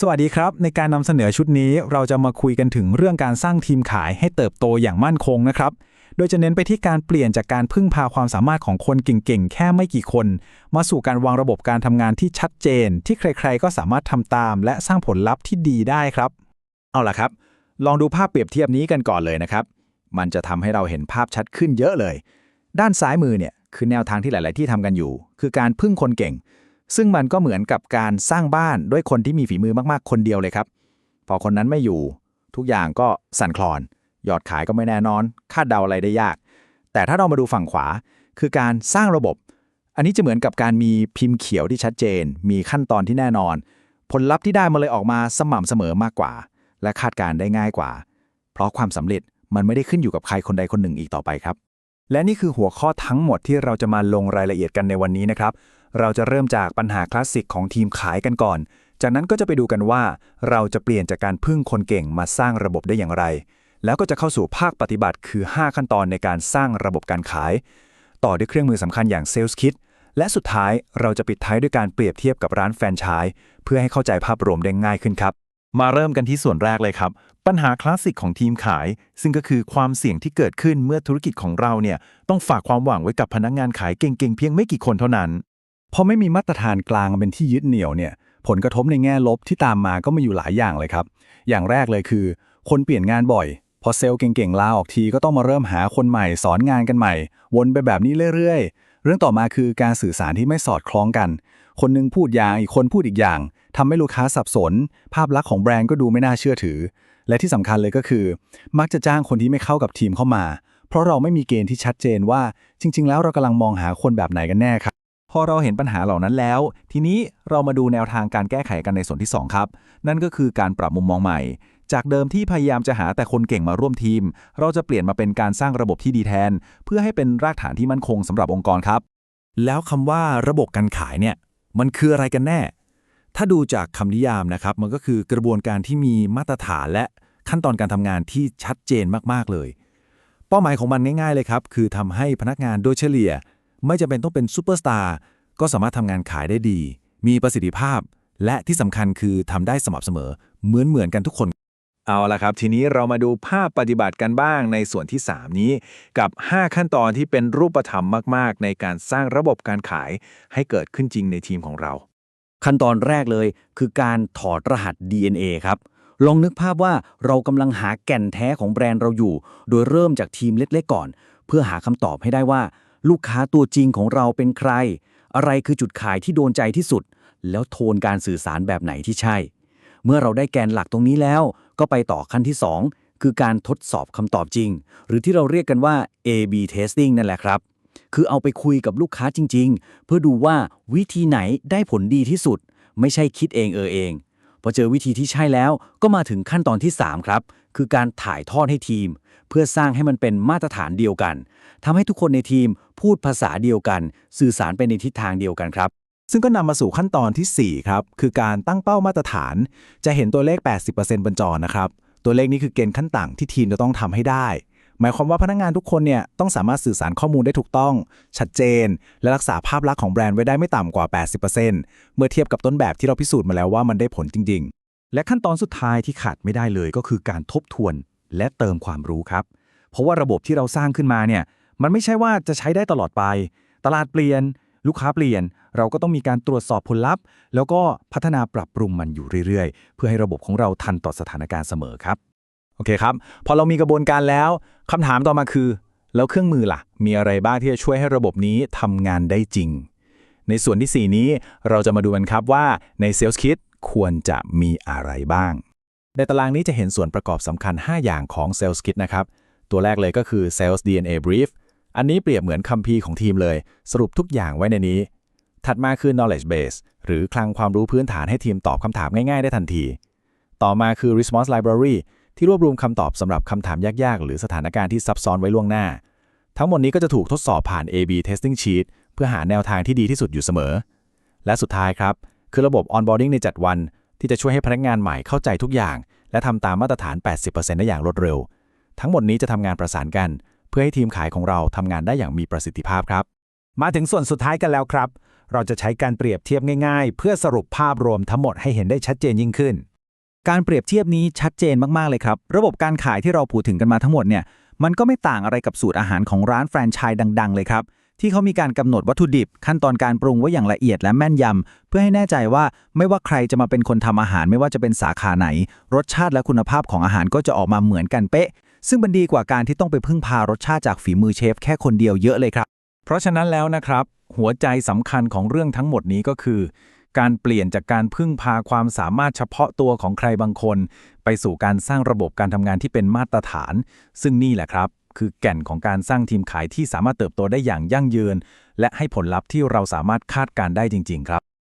สวัสดีครับ ในการนำเสนอชุดนี้เราจะมาคุยกันถึงเรื่องการสร้างทีมขายให้เติบโตอย่างมั่นคงนะครับ โดยจะเน้นไปที่การเปลี่ยนจากการพึ่งพาความสามารถของคนเก่งๆ แค่ไม่กี่คน มาสู่การวางระบบการทำงานที่ชัดเจน ที่ใครๆ ก็สามารถทำตาม และสร้างผลลัพธ์ที่ดีได้ครับ เอาล่ะครับ ลองดูภาพเปรียบเทียบนี้กันก่อนเลยนะครับ มันจะทำให้เราเห็นภาพชัดขึ้นเยอะเลย ด้านซ้ายมือเนี่ยคือแนวทางที่หลาย ๆ ที่ทำกันอยู่ คือการพึ่งคนเก่ง ซึ่งมันก็เหมือนกับการสร้างบ้านด้วยคนที่มีฝีมือมากๆ คนเดียวเลยครับ พอคนนั้นไม่อยู่ ทุกอย่างก็สั่นคลอน ยอดขายก็ไม่แน่นอน คาดเดาอะไรได้ยาก แต่ถ้าเรามาดูฝั่งขวา คือการสร้างระบบ อันนี้จะเหมือนกับการมีพิมพ์เขียวที่ชัดเจน มีขั้นตอนที่แน่นอน ผลลัพธ์ที่ได้มาเลยออกมาสม่ำเสมอมากกว่า และคาดการณ์ได้ง่ายกว่า เพราะความสำเร็จมันไม่ได้ขึ้นอยู่กับใครคนใดคนหนึ่งอีกต่อไปครับ และนี่คือหัวข้อทั้งหมดที่เราจะมาลงรายละเอียดกันในวันนี้นะครับ เราจะเริ่มจากปัญหาคลาสสิกของทีมขายกันก่อน จากนั้นก็จะไปดูกันว่า เราจะเปลี่ยนจากการพึ่งคนเก่งมาสร้างระบบได้อย่างไร แล้วก็จะเข้าสู่ภาคปฏิบัติคือ 5 ขั้นตอนในการสร้างระบบการขาย ต่อด้วยเครื่องมือสำคัญอย่าง Sales Kit และสุดท้ายเราจะปิดท้ายด้วยการเปรียบเทียบกับร้านแฟรนไชส์เพื่อให้เข้าใจภาพรวมได้ง่ายขึ้นครับ มาเริ่มกันที่ส่วนแรกเลยครับ ปัญหาคลาสสิกของทีมขาย ซึ่งก็คือความเสี่ยงที่เกิดขึ้นเมื่อธุรกิจของเราเนี่ยต้องฝากความหวังไว้กับพนักงานขายเก่งๆเพียงไม่กี่คนเท่านั้น พอไม่มีมาตรฐานกลางเป็นที่ยึดเหนี่ยวเนี่ย ผลกระทบในแง่ลบที่ตามมาก็มีอยู่หลายอย่างเลยครับ อย่างแรกเลยคือ คนเปลี่ยนงานบ่อย พอเซลล์เก่งๆลาออกทีก็ต้องมาเริ่มหาคนใหม่ สอนงานกันใหม่ วนไปแบบนี้เรื่อยๆ เรื่องต่อมาคือการสื่อสารที่ไม่สอดคล้องกัน คนหนึงพูดอย่างอีกคนพูดอีกอย่างทำให้ลูกค้าสับสน ภาพลักษณ์ของแบรนด์ก็ดูไม่น่าเชื่อถือ และที่สำคัญเลยก็คือ มักจะจ้างคนที่ไม่เข้ากับทีมเข้ามา เพราะเราไม่มีเกณฑ์ที่ชัดเจนว่า จริง ๆ แล้วเรากำลังมองหาคนแบบไหนกันแน่ครับ พอเราเห็นปัญหาเหล่านั้นแล้ว ทีนี้เรามาดูแนวทางการแก้ไขกันในส่วนที่ 2 ครับ นั่นก็คือการปรับมุมมองใหม่ จากเดิมที่พยายามจะหาแต่คนเก่งมาร่วมทีม เราจะเปลี่ยนมาเป็นการสร้างระบบที่ดีแทน เพื่อให้เป็นรากฐานที่มั่นคงสำหรับองค์กรครับ แล้วคำว่าระบบการขายเนี่ยมันคืออะไรกันแน่ ถ้าดูจากคำนิยามนะครับมันก็คือกระบวนการที่มีมาตรฐานและขั้นตอนการทำงานที่ชัดเจนมากๆเลย เป้าหมายของมันง่ายๆเลยครับคือทำให้พนักงานโดยเฉลี่ย ไม่จำเป็นต้องเป็นซูเปอร์สตาร์ก็สามารถทำงานขายได้ดี มีประสิทธิภาพ และที่สำคัญคือทำได้สม่ำเสมอ เหมือนเหมือนกันทุกคน เอาละครับ ทีนี้เรามาดูภาพปฏิบัติกันบ้างในส่วนที่ 3 นี้ กับ 5 ขั้นตอนที่เป็นรูปธรรมมาก ๆ ในการสร้างระบบการขายให้เกิดขึ้นจริงในทีมของเรา ขั้นตอนแรกเลยคือการถอดรหัส DNA ครับลองนึกภาพว่าเรากำลังหาแก่นแท้ของแบรนด์เราอยู่ โดยเริ่มจากทีมเล็กๆก่อน เพื่อหาคำตอบให้ได้ว่า ลูกค้าตัวจริงของเราเป็นใคร อะไรคือจุดขายที่โดนใจที่สุด แล้วโทนการสื่อสารแบบไหนที่ใช่ เมื่อเราได้แกนหลักตรงนี้แล้ว ก็ไปต่อขั้นที่ 2 คือการทดสอบคำตอบจริง หรือที่เราเรียกกันว่า A/B testing นั่นแหละครับ คือเอาไปคุยกับลูกค้าจริง ๆ เพื่อดูว่าวิธีไหนได้ผลดีที่สุด ไม่ใช่คิดเองเออเองพอเจอวิธีที่ใช่แล้วก็มาถึงขั้นตอนที่ 3 ครับ คือการถ่ายทอดให้ทีม เพื่อสร้างให้มันเป็นมาตรฐานเดียวกันทำให้ทุกคนในทีมพูดภาษาเดียวกัน สื่อสารไปในทิศทางเดียวกันครับ ซึ่งก็นำมาสู่ขั้นตอนทีสี่4 ครับ คือการตั้งเป้ามาตรฐาน จะเห็นตัวเลข 80%บนจอนะครับ ตัวเลขนี้คือเกณฑ์ขั้นต่ำที่ทีมจะต้องทำให้ได้ หมายความว่าพนักงานทุกคนเนี่ยต้องสามารถสื่อสารข้อมูลได้ถูกต้อง ชัดเจน และรักษาภาพลักษณ์ของแบรนด์ไว้ได้ไม่ต่ำกว่า 80%เมื่อเทียบกับต้นแบบที่เราพิสูจน์มาแล้วว่ามันได้ผลจริง ๆ และขั้นตอนสุดท้ายที่ขาดไม่ได้เลยก็คือการทบทวนและเติมความรู้ครับ เพราะว่าระบบที่เราสร้างขึ้นมาเนี่ยมันไม่ใช่ว่าจะใช้ได้ตลอดไป ตลาดเปลี่ยน ลูกค้าเปลี่ยน เราก็ต้องมีการตรวจสอบผลลัพธ์ แล้วก็พัฒนาปรับปรุงมันอยู่เรื่อยๆ เพื่อให้ระบบของเราทันต่อสถานการณ์เสมอครับ โอเคครับ พอเรามีกระบวนการแล้วคำถามต่อมาคือ แล้วเครื่องมือล่ะ มีอะไรบ้างที่จะช่วยให้ระบบนี้ทำงานได้จริง ในส่วนที่ 4 นี้เราจะมาดูกันครับว่าใน Sales Kit ควรจะมีอะไรบ้าง ในตารางนี้จะเห็นส่วนประกอบสำคัญ 5 อย่างของ Sales Kit นะครับ ตัวแรกเลยก็คือ Sales DNA Brief อันนี้เปรียบเหมือนคัมภีร์ของทีมเลย สรุปทุกอย่างไว้ในนี้ ถัดมาคือ knowledge base หรือคลังความรู้พื้นฐานให้ทีมตอบคำถามง่ายๆ ได้ทันที ต่อมาคือ response library ที่รวบรวมคำตอบสำหรับคำถามยากๆ หรือสถานการณ์ที่ซับซ้อนไว้ล่วงหน้า ทั้งหมดนี้ก็จะถูกทดสอบผ่าน A/B testing sheet เพื่อหาแนวทางที่ดีที่สุดอยู่เสมอ และสุดท้ายครับ คือระบบ onboarding ในจัดวัน ที่จะช่วยให้พนักงานใหม่เข้าใจทุกอย่าง และทำตามมาตรฐาน 80%ได้อย่างรวดเร็ว ทั้งหมดนี้จะทำงานประสานกัน เพื่อให้ทีมขายของเราทำงานได้อย่างมีประสิทธิภาพครับ มาถึงส่วนสุดท้ายกันแล้วครับ เราจะใช้การเปรียบเทียบง่ายๆ เพื่อสรุปภาพรวมทั้งหมดให้เห็นได้ชัดเจนยิ่งขึ้น การเปรียบเทียบนี้ชัดเจนมากๆเลยครับ ระบบการขายที่เราพูดถึงกันมาทั้งหมดเนี่ย มันก็ไม่ต่างอะไรกับสูตรอาหารของร้านแฟรนไชส์ดัง ๆ เลยครับ ที่เขามีการกำหนดวัตถุดิบ ขั้นตอนการปรุงไว้อย่างละเอียดและแม่นยำเพื่อให้แน่ใจว่าไม่ว่าใครจะมาเป็นคนทำอาหารไม่ว่าจะเป็นสาขาไหน รสชาติและคุณภาพของอาหารก็จะออกมาเหมือนกันเป๊ะ ซึ่งมันดีกว่าการที่ต้องไปพึ่งพารสชาติจากฝีมือเชฟแค่คนเดียวเยอะเลยครับ เพราะฉะนั้นแล้วนะครับ หัวใจสำคัญของเรื่องทั้งหมดนี้ก็คือ การเปลี่ยนจากการพึ่งพาความสามารถเฉพาะตัวของใครบางคน ไปสู่การสร้างระบบการทำงานที่เป็นมาตรฐาน ซึ่งนี่แหละครับ คือแก่นของการสร้างทีมขายที่สามารถเติบโตได้อย่างยั่งยืน และให้ผลลัพธ์ที่เราสามารถคาดการได้จริง ๆ ครับ